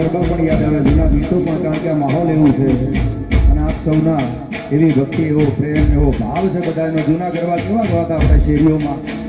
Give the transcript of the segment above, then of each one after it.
ગરબા પણ યાદ આવે, જૂના ગીતો પણ કારણ કે આ માહોલ એવું છે. અને આપ સૌના એવી ભક્તિ, એવો પ્રેમ, એવો ભાવ છે બધાનો જૂના ગરબા કેવા ગવાતા આપણા શેરીઓમાં?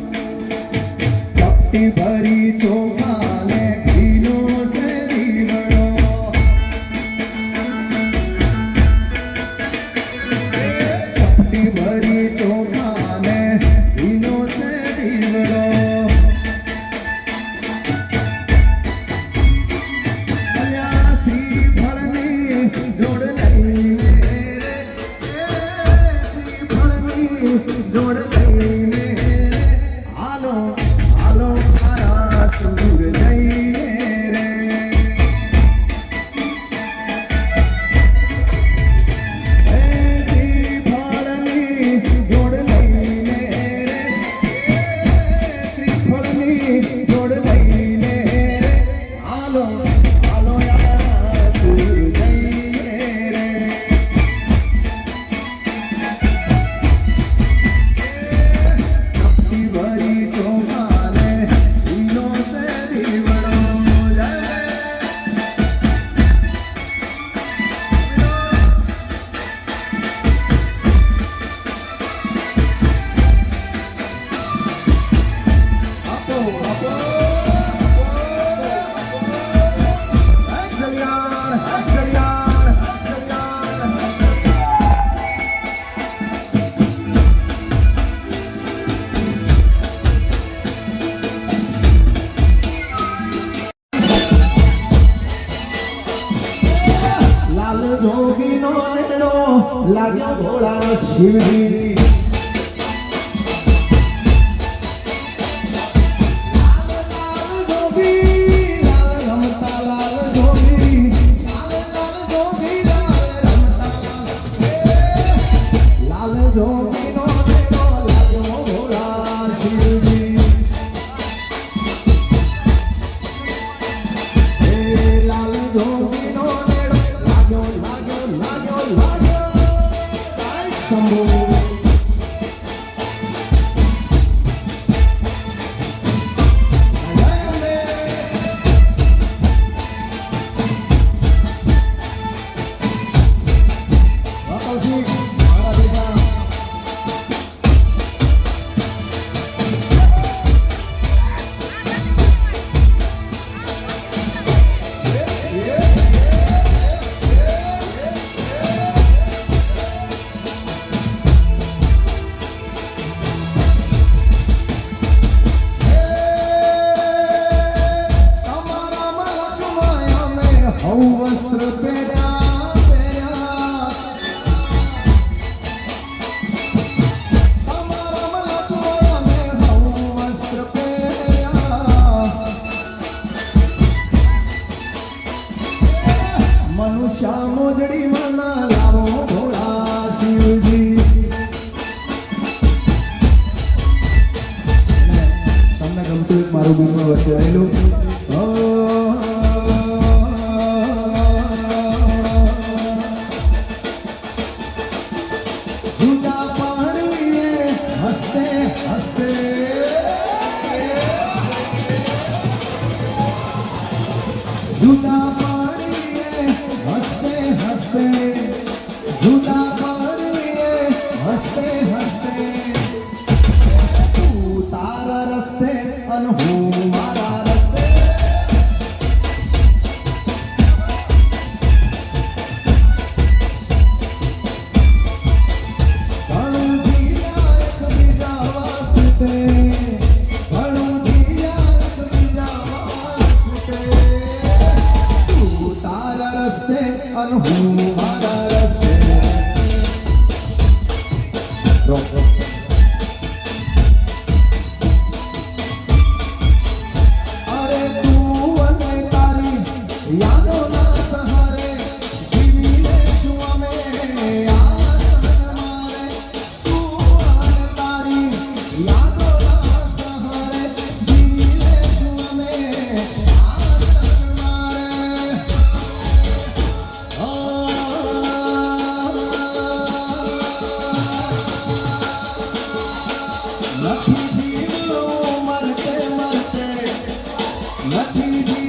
Give me Bangu. નથી જીવવું મરતે મરતે નથી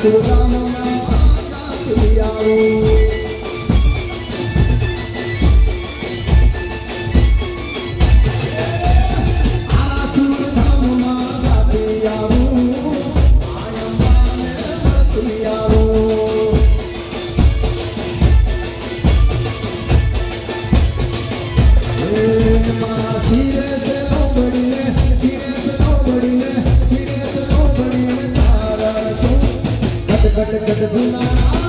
Shiva Rama जगदीमा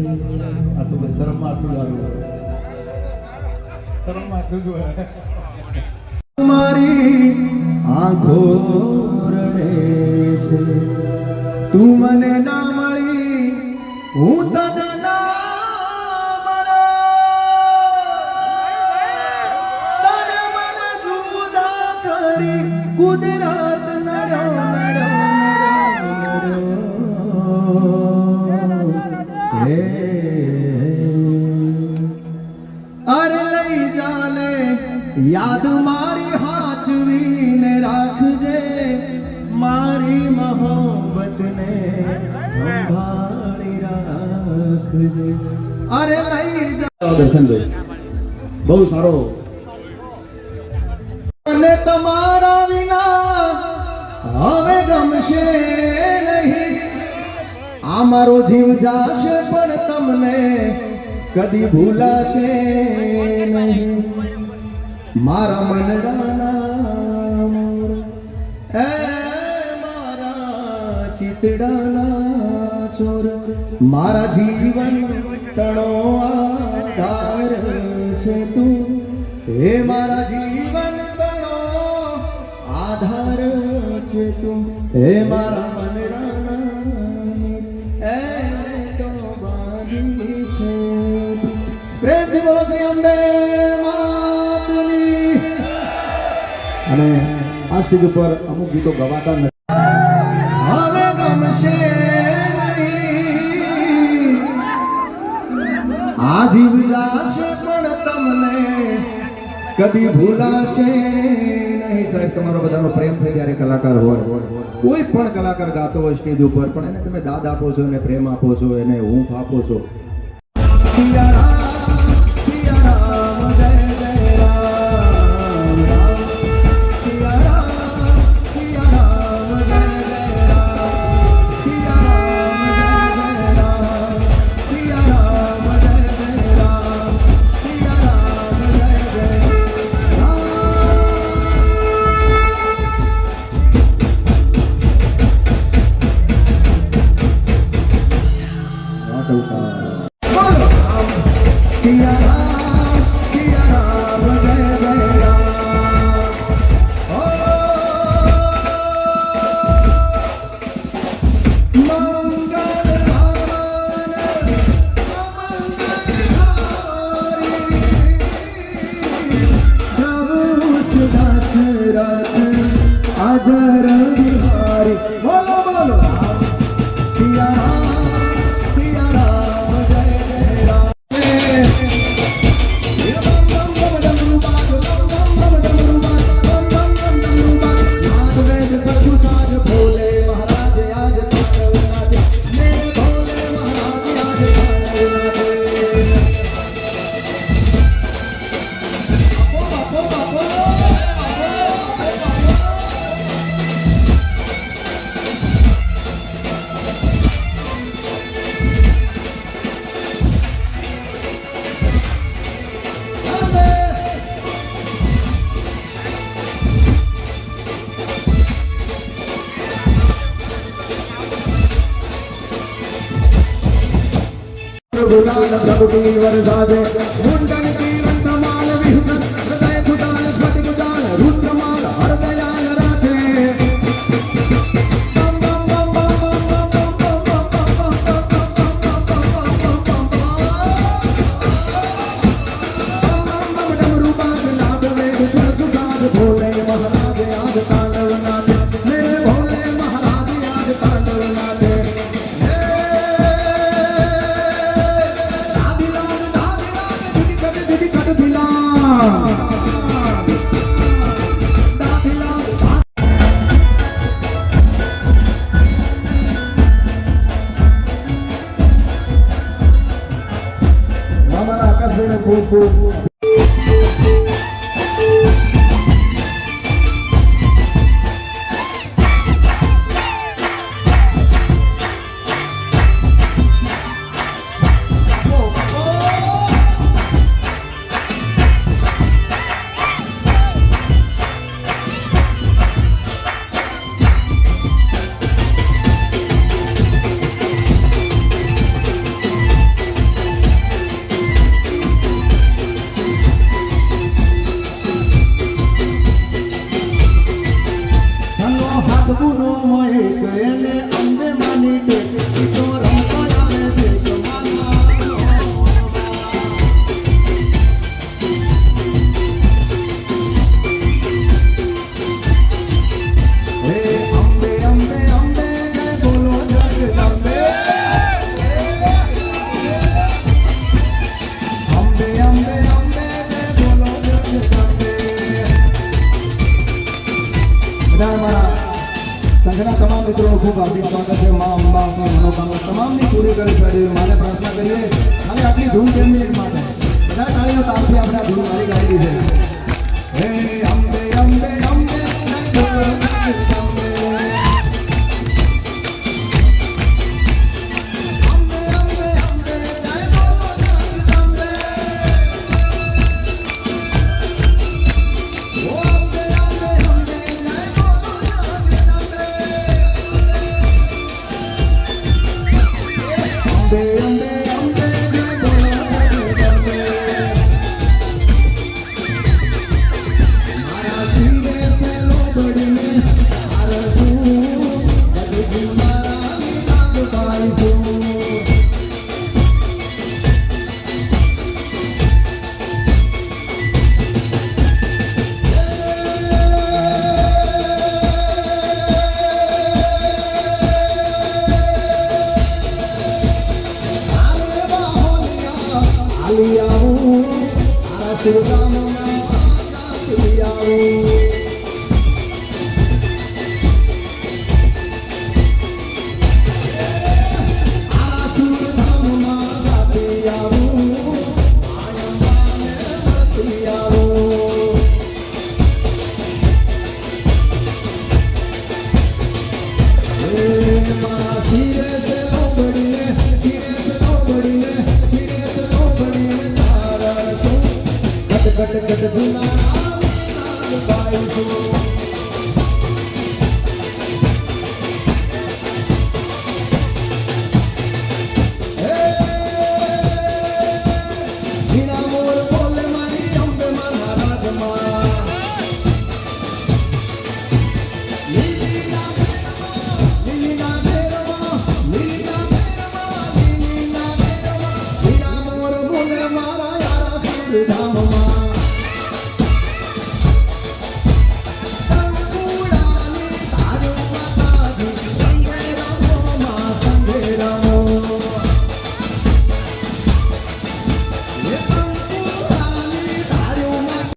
આ તો ભાઈ શરમ આટલું લાગ્યું શરમ આટલું જ મારી આંખો છે. તું મને ના મળી, હું તને કુદરત યાદ મારી હાચવીને રાખજે મારી મોહબ્બતને સંભાળી રાખજે. અરે લઈ જાઓ દર્શનભાઈ બહુ સારો. અને તમારા વિના હવે ગમશે નહીં. આ મારો જીવ જાશે પણ તમને કદી ભૂલાશે નહીં. મારા મનડાના મોર એ મારા ચિતડાના ચોર મારા જીવન તણો આધાર છે તું હે મારા જીવન તણો આધાર છે તું હે મારા મનડાના એ તો બાજી છે તું. પ્રેમથી બોલો અને આ સ્ટેજ ઉપર અમુક ગીતો ગવાતા નથી. આ જીવ પણ તમને કદી ભૂલાશે નહીં. સાહેબ, તમારો બધાનો પ્રેમ છે ત્યારે કલાકાર હોય. કોઈ પણ કલાકાર ગાતો હોય સ્ટેજ ઉપર, પણ એને તમે દાદ આપો છો, એને પ્રેમ આપો છો, એને હૂંફ આપો છો. Radhe ચાલી આવું તારા શિવરામ ચાલી આવું.